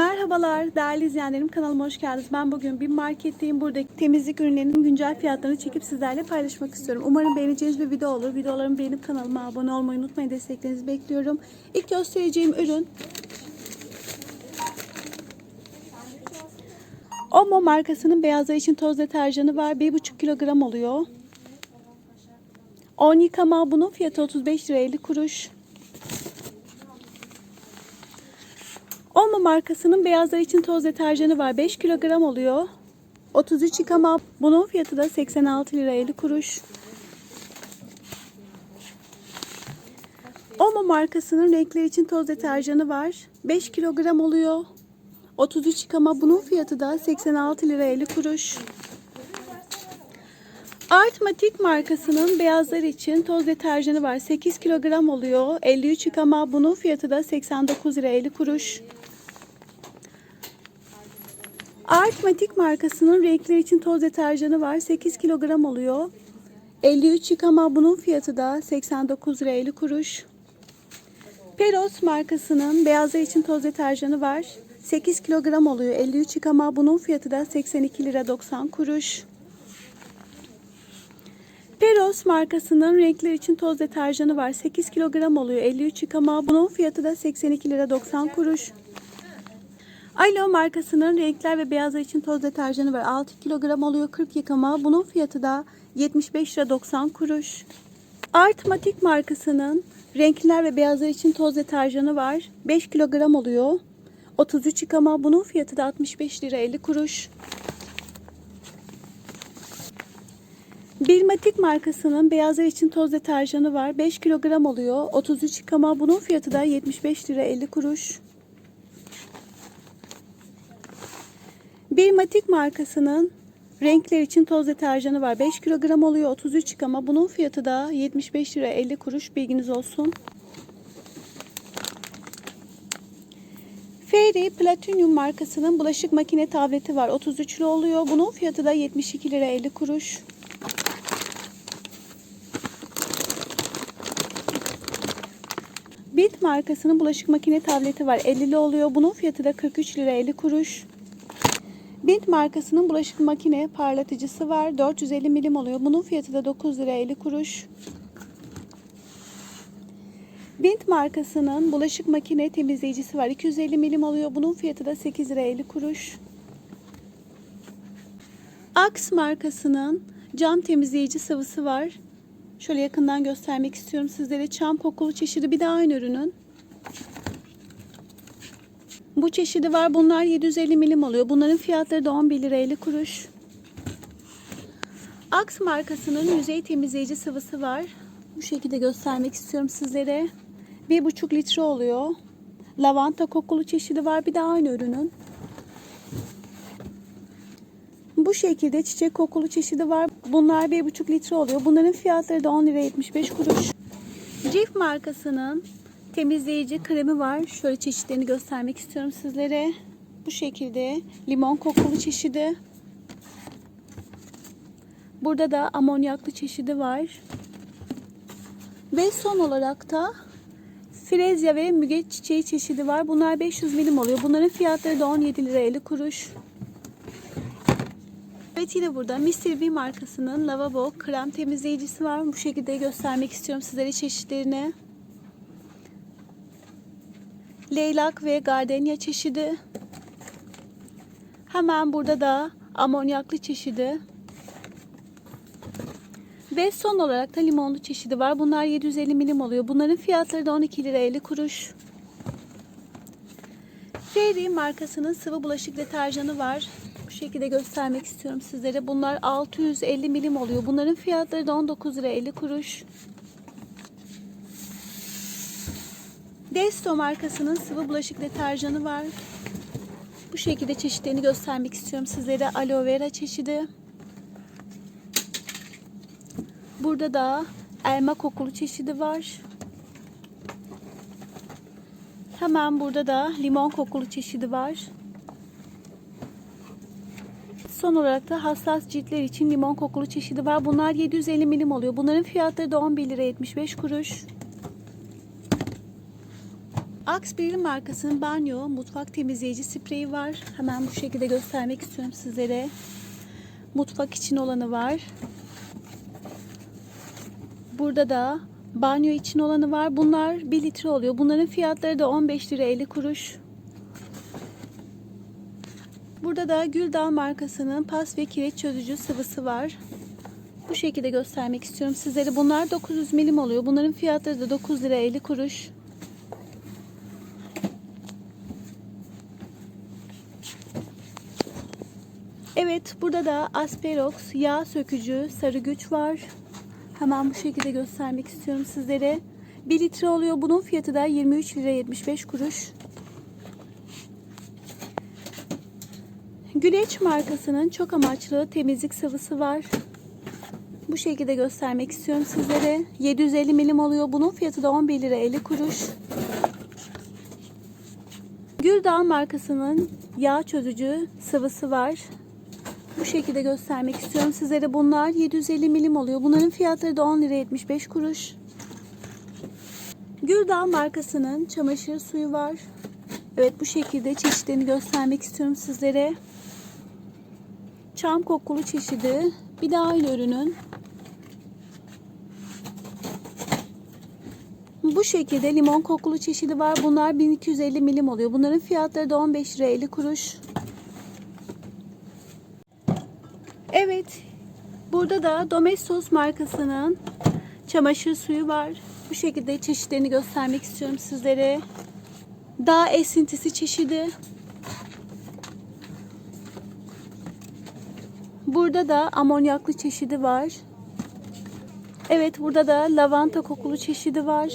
Merhabalar değerli izleyenlerim kanalıma hoş geldiniz. Ben bugün bir marketteyim. Buradaki temizlik ürünlerinin güncel fiyatlarını çekip sizlerle paylaşmak istiyorum. Umarım beğeneceğiniz bir video olur. Videolarımı beğenip kanalıma abone olmayı unutmayın. Desteklerinizi bekliyorum. İlk göstereceğim ürün Omo markasının beyazlar için toz deterjanı var. 1,5 kilogram oluyor. 10 yıkama bunun fiyatı 35 lira 50 kuruş. Olma markasının beyazlar için toz deterjanı var. 5 kilogram oluyor. 33 yıkama. Bunun fiyatı da 86 lira 50 kuruş. Olma markasının renkler için toz deterjanı var. 5 kilogram oluyor. 33 yıkama. Bunun fiyatı da 86 lira 50 kuruş. Artmatik markasının beyazlar için toz deterjanı var. 8 kilogram oluyor. 53 yıkama. Bunun fiyatı da 89 lira 50 kuruş. Artmatik markasının renkler için toz deterjanı var. 8 kilogram oluyor. 53 yıkama. Bunun fiyatı da 89 lira 50 kuruş. Peros markasının beyazlar için toz deterjanı var. 8 kilogram oluyor. 53 yıkama. Bunun fiyatı da 82 lira 90 kuruş. Peros markasının renkler için toz deterjanı var. 8 kilogram oluyor. 53 yıkama. Bunun fiyatı da 82 lira 90 kuruş. Alo markasının renkler ve beyazlar için toz deterjanı var. 6 kilogram oluyor. 40 yıkama. Bunun fiyatı da 75 lira 90 kuruş. Artmatik markasının renkler ve beyazlar için toz deterjanı var. 5 kilogram oluyor. 33 yıkama. Bunun fiyatı da 65 lira 50 kuruş. Bilmatik markasının beyazlar için toz deterjanı var. 5 kilogram oluyor. 33 yıkama. Bunun fiyatı da 75 lira 50 kuruş. Bilmatik markasının renkler için toz deterjanı var. 5 kilogram oluyor. 33 yıkama. Bunun fiyatı da 75 lira 50 kuruş. Bilginiz olsun. Fairy Platinum markasının bulaşık makine tableti var. 33'lü oluyor. Bunun fiyatı da 72 lira 50 kuruş. Bit markasının bulaşık makine tableti var. 50'li oluyor. Bunun fiyatı da 43 lira 50 kuruş. Bint markasının bulaşık makine parlatıcısı var. 450 milim oluyor. Bunun fiyatı da 9 lira 50 kuruş. Bint markasının bulaşık makine temizleyicisi var. 250 milim oluyor. Bunun fiyatı da 8 lira 50 kuruş. Axe markasının cam temizleyici sıvısı var. Şöyle yakından göstermek istiyorum sizlere. Çam kokulu çeşidi bir de aynı ürünün. Bu çeşidi var. Bunlar 750 milim oluyor. Bunların fiyatları da 11 lira 50 kuruş. Axe markasının yüzey temizleyici sıvısı var. Bu şekilde göstermek istiyorum sizlere. 1,5 litre oluyor. Lavanta kokulu çeşidi var. Bir de aynı ürünün. Bu şekilde çiçek kokulu çeşidi var. Bunlar 1,5 litre oluyor. Bunların fiyatları da 10 lira 75 kuruş. Cif markasının temizleyici kremi var. Şöyle çeşitlerini göstermek istiyorum sizlere. Bu şekilde limon kokulu çeşidi. Burada da amonyaklı çeşidi var. Ve son olarak da frezya ve müge çiçeği çeşidi var. Bunlar 500 milim oluyor. Bunların fiyatları da 17 lira 50 kuruş. Evet yine burada Mr. B markasının lavabo krem temizleyicisi var. Bu şekilde göstermek istiyorum sizlere çeşitlerini. Leylak ve gardenya çeşidi. Hemen burada da amonyaklı çeşidi. Ve son olarak da limonlu çeşidi var. Bunlar 750 milim oluyor. Bunların fiyatları da 12 lira 50 kuruş. Fairy markasının sıvı bulaşık deterjanı var. Bu şekilde göstermek istiyorum sizlere. Bunlar 650 milim oluyor. Bunların fiyatları da 19 lira 50 kuruş. Desto markasının sıvı bulaşık deterjanı var. Bu şekilde çeşitlerini göstermek istiyorum sizlere. Aloe vera çeşidi. Burada da elma kokulu çeşidi var. Hemen burada da limon kokulu çeşidi var. Son olarak da hassas ciltler için limon kokulu çeşidi var. Bunlar 750 milim oluyor. Bunların fiyatları da 11 lira 75 kuruş. Axe markasının banyo mutfak temizleyici spreyi var. Hemen bu şekilde göstermek istiyorum sizlere. Mutfak için olanı var. Burada da banyo için olanı var. Bunlar 1 litre oluyor. Bunların fiyatları da 15 lira 50 kuruş. Burada da Güldal markasının pas ve kireç çözücü sıvısı var. Bu şekilde göstermek istiyorum sizlere. Bunlar 900 milim oluyor. Bunların fiyatları da 9 lira 50 kuruş. Evet burada da Asperox yağ sökücü sarı güç var. Hemen bu şekilde göstermek istiyorum sizlere. 1 litre oluyor. Bunun fiyatı da 23 lira 75 kuruş. Güneş markasının çok amaçlı temizlik sıvısı var. Bu şekilde göstermek istiyorum sizlere. 750 milim oluyor. Bunun fiyatı da 11 lira 50 kuruş. Güldağ markasının yağ çözücü sıvısı var. Bu şekilde göstermek istiyorum sizlere. Bunlar 750 milim oluyor. Bunların fiyatları da 10 lira 75 kuruş. Güldağ markasının çamaşır suyu var. Evet bu şekilde çeşitlerini göstermek istiyorum sizlere. Çam kokulu çeşidi. Bir de aynı ürünün. Bu şekilde limon kokulu çeşidi var. Bunlar 1250 milim oluyor. Bunların fiyatları da 15 lira 50 kuruş. Evet. Burada da Domestos markasının çamaşır suyu var. Bu şekilde çeşitlerini göstermek istiyorum sizlere. Dağ esintisi çeşidi. Burada da amonyaklı çeşidi var. Evet burada da lavanta kokulu çeşidi var.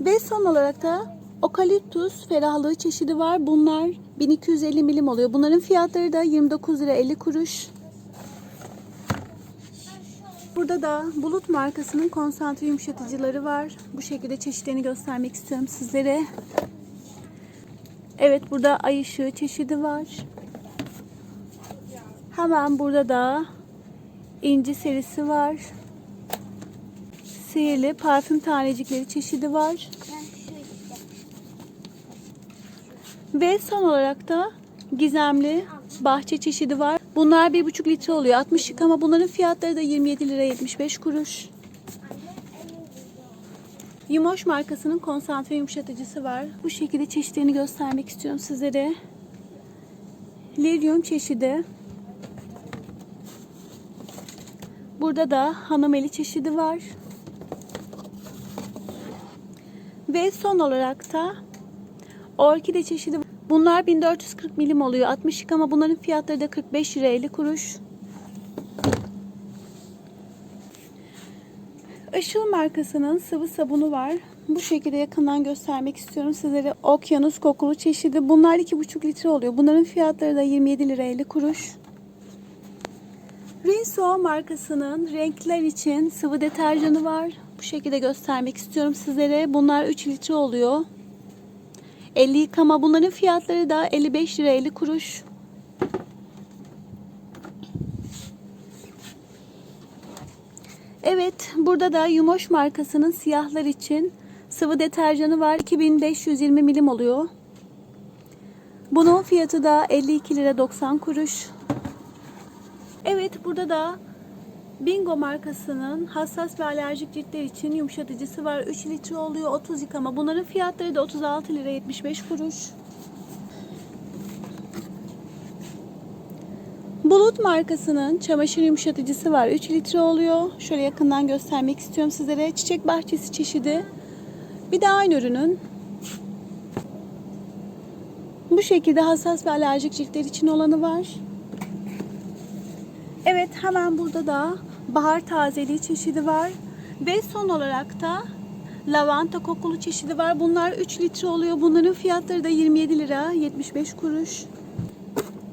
Ve son olarak da okaliptus ferahlığı çeşidi var. Bunlar 1250 milim oluyor. Bunların fiyatları da 29 lira 50 kuruş. Burada da Bulut markasının konsantre yumuşatıcıları var. Bu şekilde çeşitlerini göstermek istiyorum sizlere. Evet burada ay ışığı çeşidi var. Hemen burada da inci serisi var. Sihirli parfüm tanecikleri çeşidi var. Ve son olarak da gizemli bahçe çeşidi var. Bunlar 1,5 litre oluyor. 60 ama bunların fiyatları da 27 lira 75 kuruş. Yumoş markasının konsantre yumuşatıcısı var. Bu şekilde çeşitlerini göstermek istiyorum sizlere. Liryum çeşidi. Burada da hanımeli çeşidi var. Ve son olarak da orkide çeşidi. Bunlar 1440 milim oluyor. 60 ama bunların fiyatları da 45 lira 50 kuruş. Işıl markasının sıvı sabunu var. Bu şekilde yakından göstermek istiyorum sizlere. Okyanus kokulu çeşidi. Bunlar 2,5 litre oluyor. Bunların fiyatları da 27 lira 50 kuruş. Rinso markasının renkler için sıvı deterjanı var. Bu şekilde göstermek istiyorum sizlere. Bunlar 3 litre oluyor. 50 yıkama. Bunların fiyatları da 55 lira 50 kuruş. Evet, burada da Yumoş markasının siyahlar için sıvı deterjanı var. 2520 milim oluyor. Bunun fiyatı da 52 lira 90 kuruş. Evet, burada da Bingo markasının hassas ve alerjik ciltler için yumuşatıcısı var. 3 litre oluyor, 30 yıkama. Bunların fiyatları da 36 lira 75 kuruş. Bulut markasının çamaşır yumuşatıcısı var. 3 litre oluyor. Şöyle yakından göstermek istiyorum sizlere. Çiçek bahçesi çeşidi. Bir de aynı ürünün. Bu şekilde hassas ve alerjik ciltler için olanı var. Evet hemen burada da bahar tazeliği çeşidi var. Ve son olarak da lavanta kokulu çeşidi var. Bunlar 3 litre oluyor. Bunların fiyatları da 27 lira 75 kuruş.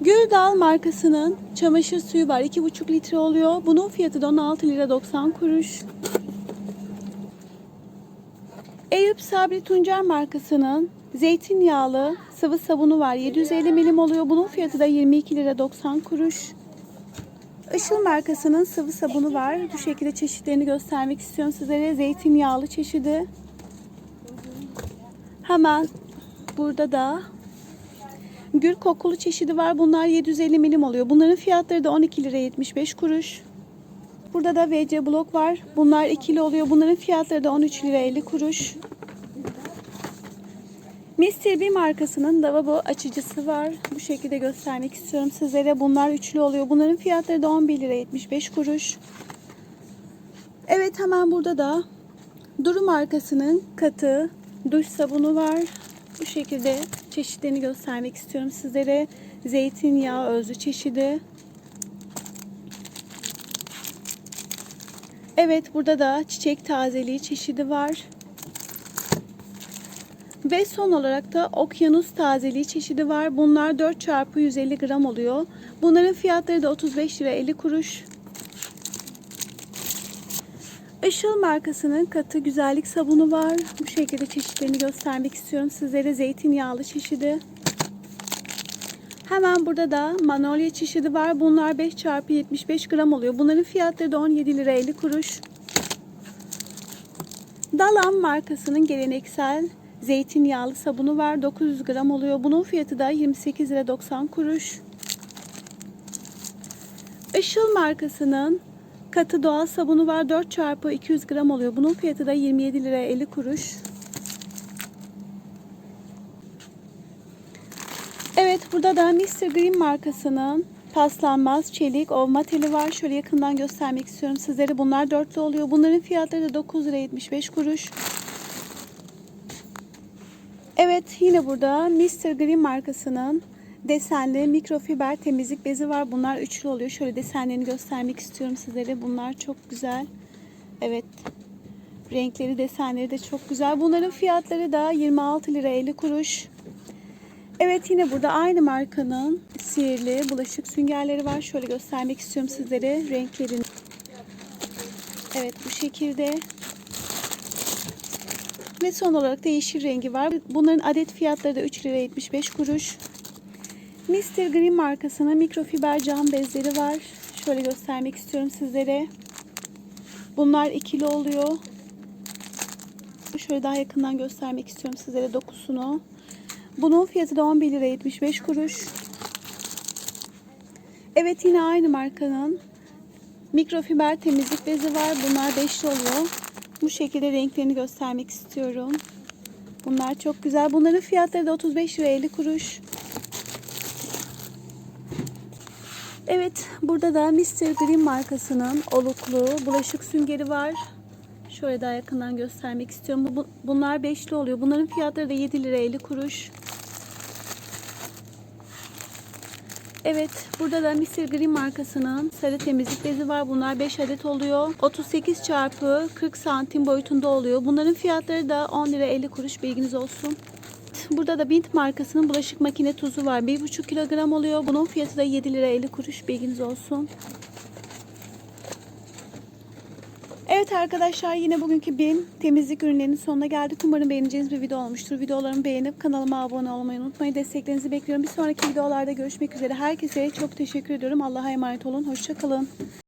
Güldal markasının çamaşır suyu var. 2,5 litre oluyor. Bunun fiyatı da 16 lira 90 kuruş. Eyüp Sabri Tuncer markasının zeytinyağlı sıvı sabunu var. 750 milim oluyor. Bunun fiyatı da 22 lira 90 kuruş. Işıl markasının sıvı sabunu var. Bu şekilde çeşitlerini göstermek istiyorum sizlere. Zeytinyağlı çeşidi. Hemen burada da gül kokulu çeşidi var. Bunlar 750 milim oluyor. Bunların fiyatları da 12 lira 75 kuruş. Burada da VC blok var. Bunlar ikili oluyor. Bunların fiyatları da 13 lira 50 kuruş. Mr. B markasının lavabo açıcısı var. Bu şekilde göstermek istiyorum sizlere. Bunlar üçlü oluyor. Bunların fiyatları da 11 lira 75 kuruş. Evet hemen burada da Duru markasının katı duş sabunu var. Bu şekilde çeşitlerini göstermek istiyorum sizlere. Zeytinyağı özlü çeşidi. Evet burada da çiçek tazeliği çeşidi var. Ve son olarak da okyanus tazeliği çeşidi var. Bunlar 4 çarpı 150 gram oluyor. Bunların fiyatları da 35 lira 50 kuruş. Işıl markasının katı güzellik sabunu var. Bu şekilde çeşitlerini göstermek istiyorum sizlere. Zeytinyağlı çeşidi. Hemen burada da manolya çeşidi var. Bunlar 5 çarpı 75 gram oluyor. Bunların fiyatları da 17 lira 50 kuruş. Dalam markasının geleneksel zeytinyağlı sabunu var. 900 gram oluyor. Bunun fiyatı da 28 lira 90 kuruş. Işıl markasının katı doğal sabunu var. 4 çarpı 200 gram oluyor. Bunun fiyatı da 27 lira 50 kuruş. Evet burada da Mr. Green markasının paslanmaz çelik ovma teli var. Şöyle yakından göstermek istiyorum sizlere. Bunlar dörtlü oluyor. Bunların fiyatları da 9 lira 75 kuruş. Evet yine burada Mr. Green markasının desenli mikrofiber temizlik bezi var. Bunlar üçlü oluyor. Şöyle desenlerini göstermek istiyorum sizlere. Bunlar çok güzel. Evet. Renkleri, desenleri de çok güzel. Bunların fiyatları da 26 lira 50 kuruş. Evet yine burada aynı markanın sihirli bulaşık süngerleri var. Şöyle göstermek istiyorum sizlere renklerini. Evet bu şekilde. Ve son olarak da yeşil rengi var. Bunların adet fiyatları da 3 lira 75 kuruş. Mr. Green markasının mikrofiber cam bezleri var. Şöyle göstermek istiyorum sizlere. Bunlar ikili oluyor. Şöyle daha yakından göstermek istiyorum sizlere dokusunu. Bunun fiyatı da 11 lira 75 kuruş. Evet yine aynı markanın mikrofiber temizlik bezi var. Bunlar beşli oluyor. Bu şekilde renklerini göstermek istiyorum. Bunlar çok güzel. Bunların fiyatları da 35 lira 50 kuruş. Evet burada da Mr. Green markasının oluklu bulaşık süngeri var. Şöyle daha yakından göstermek istiyorum. Bu- Bunlar beşli oluyor. Bunların fiyatları da 7 lira 50 kuruş. Evet, burada da Mr. Green markasının sarı temizlik bezi var. Bunlar 5 adet oluyor. 38 çarpı 40 santim boyutunda oluyor. Bunların fiyatları da 10 lira 50 kuruş bilginiz olsun. Burada da Bint markasının bulaşık makine tuzu var. 1,5 kilogram oluyor. Bunun fiyatı da 7 lira 50 kuruş bilginiz olsun. Evet arkadaşlar yine bugünkü BİM temizlik ürünlerinin sonuna geldik. Umarım beğeneceğiniz bir video olmuştur. Videolarımı beğenip kanalıma abone olmayı unutmayın. Desteklerinizi bekliyorum. Bir sonraki videolarda görüşmek üzere. Herkese çok teşekkür ediyorum. Allah'a emanet olun. Hoşçakalın.